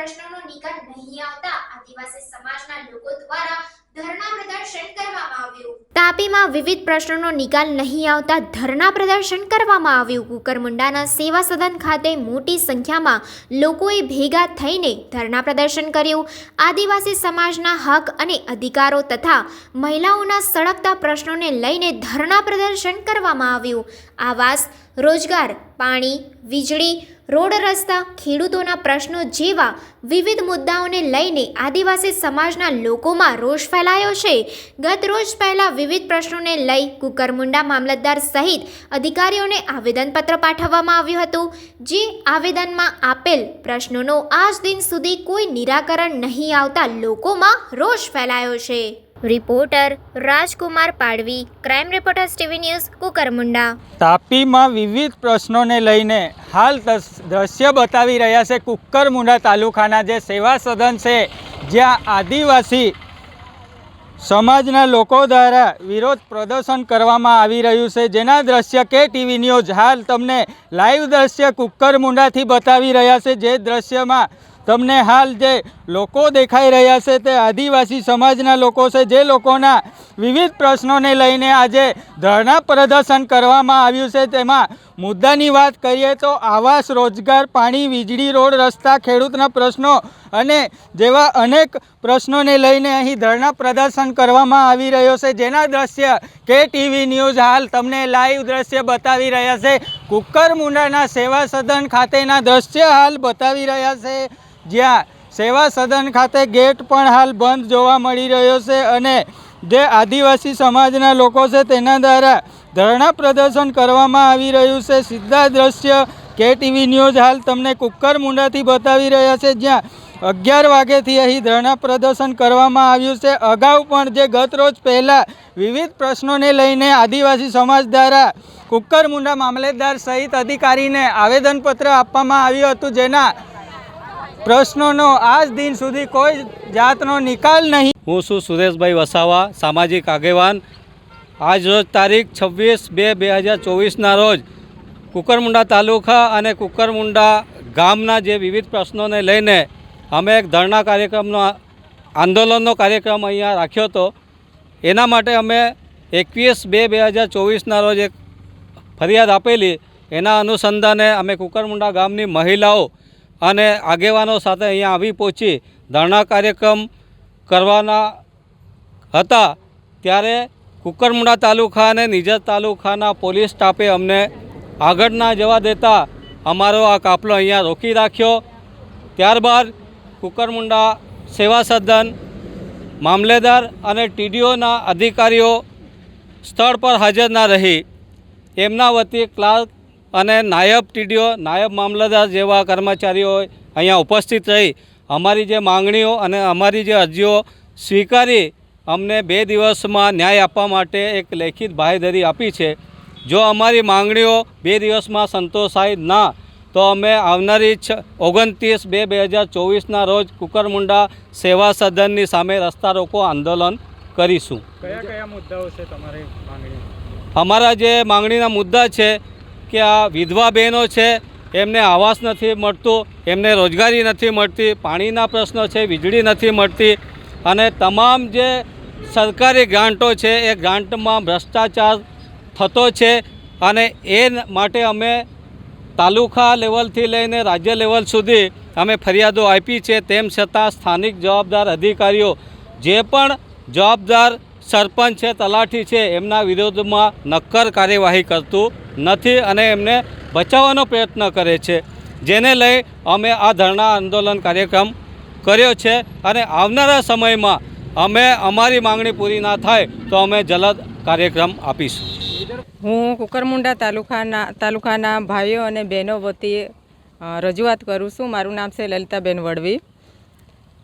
પ્રશ્નોનો નિકાલ નહીં આવતા આદિવાસી સમાજના લોકો દ્વારા ધરણા પ્રદર્શન કરવામાં આવ્યું. તાપીમાં વિવિધ પ્રશ્નોનો નિકાલ નહીં આવતા ધરણા પ્રદર્શન કરવામાં આવ્યું. કુકરમુંડાના સેવા સદન ખાતે મોટી સંખ્યામાં લોકોએ ભેગા થઈને ધરણા પ્રદર્શન કર્યું. આદિવાસી સમાજના હક અને અધિકારો તથા મહિલાઓના સળગતા પ્રશ્નોને લઈને ધરણા પ્રદર્શન કરવામાં આવ્યું. આવાસ, રોજગાર, પાણી, વીજળી, રોડ રસ્તા, ખેડૂતોના પ્રશ્નો જેવા વિવિધ મુદ્દાઓને લઈને આદિવાસી સમાજના લોકોમાં રોષ ફેલાયો છે. ગત રોજ પહેલા વિવિધ પ્રશ્નોને લઈ કુકરમુંડા મામલતદાર સહિત અધિકારીઓને આવેદનપત્ર પાઠવવામાં આવ્યું હતું. જે આવેદનમાં આપેલ પ્રશ્નોનો આજ દિન સુધી કોઈ નિરાકરણ નહીં આવતા લોકોમાં રોષ ફેલાયો છે. Reporter Rajkumar Padvi, crime reporters TV news, Kukarmunda. તાપીમાં વિવિધ પ્રશ્નોને લઈને હાલ દ્રશ્ય બતાવી રહ્યા છે કુકરમુંડા તાલુકાના જે સેવા સદન છે, જ્યાં આદિવાસી સમાજના લોકો દ્વારા વિરોધ પ્રદર્શન કરવામાં આવી રહ્યું છે. જેના દ્રશ્ય કે ટીવી ન્યૂઝ હાલ તમને લાઈવ દ્રશ્ય કુક્કરમુંડાથી બતાવી રહ્યા છે. જે દ્રશ્યમાં તમને હાલ જે લોકો દેખાઈ રહ્યા છે તે આદિવાસી સમાજના લોકો છે. જે લોકોના વિવિધ પ્રશ્નોને લઈને આજે ધરણા પ્રદર્શન કરવામાં આવ્યું છે. તેમાં મુદ્દાની વાત કરીએ તો આવાસ રોજગાર, પાણી, વીજળી, રોડ, રસ્તા, ખેડૂતના પ્રશ્નો અને જેવા અનેક પ્રશ્નોને લઈને અહીં ધરણા પ્રદર્શન કરવામાં આવી રહ્યો છે. જેના દ્રશ્ય કે ટીવી ન્યૂઝ હાલ તમને લાઈવ દ્રશ્ય બતાવી રહ્યા છે. કુકરમુંડાના સેવા સદન ખાતેના દ્રશ્ય હાલ બતાવી રહ્યા છે. જ્યાં સેવા સદન ખાતે ગેટ પણ હાલ બંધ જોવા મળી રહ્યો છે અને જે આદિવાસી સમાજના લોકો છે તેના દ્વારા ધરણા પ્રદર્શન કરવામાં આવી રહ્યું છે. સીધા દ્રશ્ય કે ટીવી ન્યૂઝ હાલ તમને કુકરમુંડાથી બતાવી રહ્યા છે, જ્યાં અગિયાર વાગ્યાથી અહીં ધરણા પ્રદર્શન કરવામાં આવ્યું છે. અગાઉ પણ જે ગત રોજ પહેલાં વિવિધ પ્રશ્નોને લઈને આદિવાસી સમાજ દ્વારા કુકરમુંડા મામલેદાર સહિત અધિકારીને આવેદનપત્ર આપવામાં આવ્યું હતું. જેના પ્રશ્નોનો આજ દિન સુધી કોઈ જાતનો નિકાલ નહીં હું છું સુરેશભાઈ વસાવા, સામાજિક આગેવાન. આજ રોજ તારીખ છવ્વીસ બે બે હજાર ચોવીસના રોજ કુકરમુંડા તાલુકા અને કુકરમુંડા ગામના જે વિવિધ પ્રશ્નોને લઈને અમે એક ધરણા કાર્યક્રમનો આંદોલનનો કાર્યક્રમ અહીંયા રાખ્યો હતો. એના માટે અમે એકવીસ બે બે હજાર ચોવીસના રોજ એક ફરિયાદ આપેલી. એના અનુસંધાને અમે કુકરમુંડા ગામની મહિલાઓ અને આગેવાનો સાથે અહીંયા આવી પહોંચી. ધરણા કાર્યક્રમ કરવાના હતા ત્યારે કુકરમુંડા તાલુકા અને નિઝર તાલુકાના પોલીસ સ્ટાફે અમને આગળ ના જવા દેતા અમારો આ કાફલો અહીંયા રોકી રાખ્યો. ત્યારબાદ કુકરમુંડા સેવા સદન, મામલેદાર અને ટીડીઓના અધિકારીઓ સ્થળ પર હાજર ના રહી. એમના વતી ક્લાર્ક અને નાયબ ટીડીઓ, નાયબ મામલતદાર જેવા કર્મચારીઓ અહીંયા ઉપસ્થિત રહી. અમારી જે માંગણીઓ અને અમારી જે અરજીઓ સ્વીકારી અમને બે દિવસમાં ન્યાય આપવા માટે એક લેખિત બાહેધરી આપી છે. જો અમારી માંગણીઓ બે દિવસમાં સંતોષાય ના તો અમે આવનારી છ ઓગણત્રીસ બે બે હજાર ચોવીસના રોજ કુકરમુંડા સેવા સદનની સામે રસ્તા રોકો આંદોલન કરીશું. કયા કયા મુદ્દાઓ છે તમારી માંગણી અમારા જે માંગણીના મુદ્દા છે કે આ વિધવા બહેનો છે એમને આવાસ નથી મળતું, એમને રોજગારી નથી મળતી, પાણીના પ્રશ્નો છે, વીજળી નથી મળતી અને તમામ જે સરકારી ગ્રાન્ટો છે એ ગ્રાન્ટમાં ભ્રષ્ટાચાર થતો છે અને એ માટે અમે તાલુકા લેવલથી લઈને રાજ્ય લેવલ સુધી અમે ફરિયાદો આપી છે. તેમ છતાં સ્થાનિક જવાબદાર અધિકારીઓ જે પણ જવાબદાર સરપંચ છે તલાઠી છે, એમના વિરોધમાં નક્કર કાર્યવાહી કરતું નથી અને એમને બચાવવાનો પ્રયત્ન કરે છે, જેને લઈ અમે આ ધરણા આંદોલન કાર્યક્રમ કર્યો છે અને આવનારા સમયમાં અમે અમારી માંગણી પૂરી ના થાય તો અમે જલદ કાર્યક્રમ આપીશું. હું કુકરમુંડા તાલુકાના તાલુકાના ભાઈઓ અને બહેનો વતી રજૂઆત કરું છું. મારું નામ છે લલિતાબેન વડવી.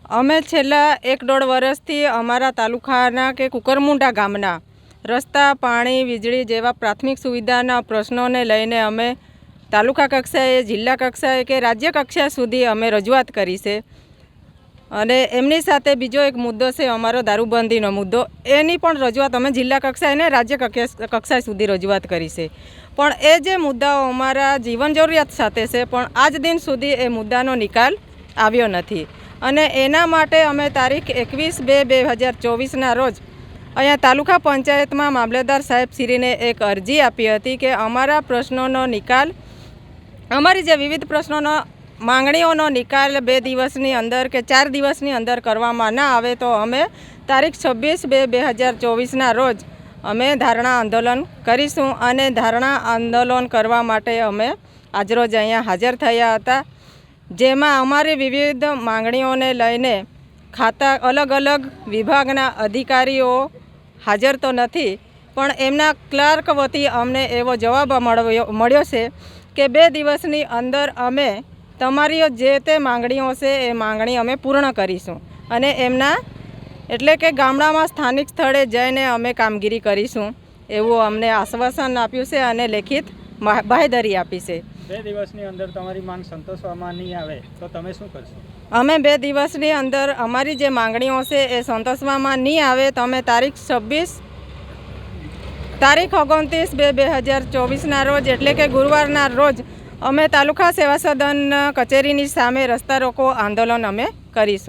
અમે છેલ્લા એક દોઢ વર્ષથી અમારા તાલુકાના કે કુકરમુંડા ગામના રસ્તા, પાણી, વીજળી જેવા પ્રાથમિક સુવિધાના પ્રશ્નોને લઈને અમે તાલુકા કક્ષાએ, જિલ્લા કક્ષાએ કે રાજ્ય કક્ષા સુધી અમે રજૂઆત કરી છે. અને એમની સાથે બીજો એક મુદ્દો છે, અમારો દારૂબંધીનો મુદ્દો. એની પણ રજૂઆત અમે જિલ્લા કક્ષાએ ને રાજ્ય કક્ષા સુધી રજૂઆત કરી છે. પણ એ જે મુદ્દાઓ અમારા જીવન જરૂરિયાત સાથે છે, પણ આજ દિન સુધી એ મુદ્દાનો નિકાલ આવ્યો નથી. અને એના માટે અમે તારીખ એકવીસ બે બે હજાર ચોવીસના રોજ અહીંયા તાલુકા પંચાયતમાં મામલેદાર સાહેબ શ્રીને એક અરજી આપી હતી કે અમારા પ્રશ્નોનો નિકાલ અમારી જે વિવિધ પ્રશ્નોનો, માંગણીઓનો નિકાલ બે દિવસની અંદર કે ચાર દિવસની અંદર કરવામાં ના આવે તો અમે તારીખ છવ્વીસ બે બે હજાર ચોવીસના રોજ અમે ધારણા આંદોલન કરીશું અને ધારણા આંદોલન કરવા માટે અમે આજરોજ અહીંયા હાજર થયા હતા. જેમાં અમારી વિવિધ માંગણીઓને લઈને ખાતા અલગ અલગ વિભાગના અધિકારીઓ હાજર તો નથી, પણ એમના ક્લાર્ક વતી અમને એવો જવાબ મળ્યો મળ્યો છે કે બે દિવસની અંદર અમે તમારી જે તે માંગણીઓ છે એ માંગણી અમે પૂર્ણ કરીશું. અને એમના એટલે કે ગામડામાં સ્થાનિક સ્થળે જઈને અમે કામગીરી કરીશું એવું અમને આશ્વાસન આપ્યું છે અને લેખિત બાહેધરી આપી છે. બે દિવસની અંદર તમારી માંગ સંતોષવામાં નહીં આવે તો તમે શું કરશો? અમે બે દિવસની અંદર અમારી જે માંગણીઓ છે એ સંતોષવામાં નહીં આવે. તો અમે તારીખ છવ્વીસ તારીખ ઓગણત્રીસ બે બે હજાર ચોવીસના રોજ, એટલે કે ગુરુવારના રોજ, અમે તાલુકા સેવા સદન કચેરીની સામે રસ્તા રોકો આંદોલન અમે કરીશું.